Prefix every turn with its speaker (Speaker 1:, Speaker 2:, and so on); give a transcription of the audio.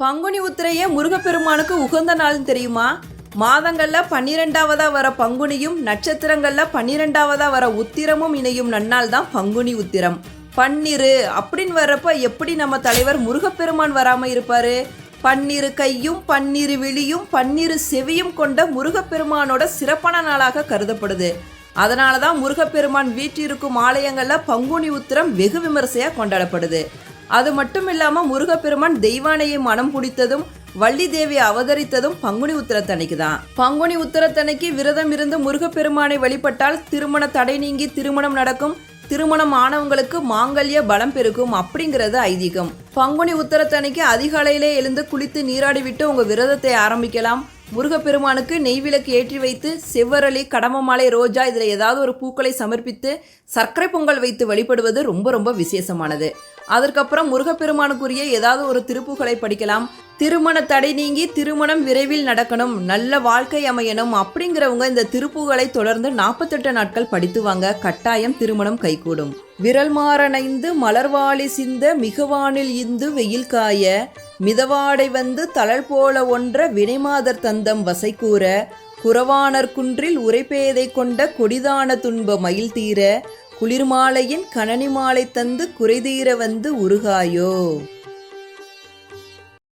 Speaker 1: பங்குனி உத்திரையே முருகப்பெருமானுக்கு உகந்த நாள்னு தெரியுமா? மாதங்களில் பன்னிரெண்டாவதாக வர பங்குனியும் நட்சத்திரங்களில் பன்னிரெண்டாவதாக வர உத்திரமும் இணையும் நன்னாள் தான் பங்குனி உத்திரம். பன்னிரு அப்படின்னு வர்றப்ப எப்படி நம்ம தலைவர் முருகப்பெருமான் வராமல் இருப்பார்? பன்னிரு கையும் பன்னிரு விழியும் பன்னிரு செவியும் கொண்ட முருகப்பெருமானோட சிறப்பான நாளாக கருதப்படுது. அதனால தான் முருகப்பெருமான் வீற்றிருக்கும் ஆலயங்களில் பங்குனி உத்திரம் வெகு விமரிசையாக கொண்டாடப்படுது. அது மட்டும் இல்லாமல் முருகப்பெருமான் தெய்வானையை மனம் பிடித்ததும் வள்ளி தேவி அவதரித்ததும் பங்குனி உத்தரத்தனைக்கு தான். பங்குனி உத்தரத்தனைக்கு விரதம் இருந்து முருகப்பெருமானை வழிபட்டால் திருமண தடை நீங்கி திருமணம் நடக்கும். திருமணம் ஆனவங்களுக்கு மாங்கல்ய பலம் பெருக்கும் அப்படிங்கிறது ஐதீகம். பங்குனி உத்தரத்தன்னைக்கு அதிகாலையிலே எழுந்து குளித்து நீராடி விட்டு உங்க விரதத்தை ஆரம்பிக்கலாம். முருகப்பெருமானுக்கு நெய் விளக்கு ஏற்றி வைத்து செவ்வரளி கடமமாலை ரோஜா இதில் ஏதாவது ஒரு பூக்களை சமர்ப்பித்து சர்க்கரை பொங்கல் வைத்து வழிபடுவது ரொம்ப ரொம்ப விசேஷமானது. அதற்கப்புறம் முருகப்பெருமானுக்குரிய ஏதாவது ஒரு திருப்புகளை படிக்கலாம். திருமண தடை நீங்கி திருமணம் விரைவில் நடக்கணும். நல்ல வாழ்க்கை அமையணும் அப்படிங்கிறவங்க இந்த திருப்புகளை தொடர்ந்து நாற்பத்தெட்டு நாட்கள் படித்து வாங்க கட்டாயம் திருமணம் கைகூடும். விரல் மாறணைந்து மலர்வாளி சிந்த மிகவானில் இந்து வெயில் காய மிதவாடை வந்து தளல் போல ஒன்ற வினைமாதர் தந்தம் வசை கூற குறவானர் குன்றில் உரைப்பேதை கொண்ட கொடிதான துன்ப மயில் தீர குளிர்மாலையின் கணனி மாலை தந்து குறைதீர வந்து உருகாயோ?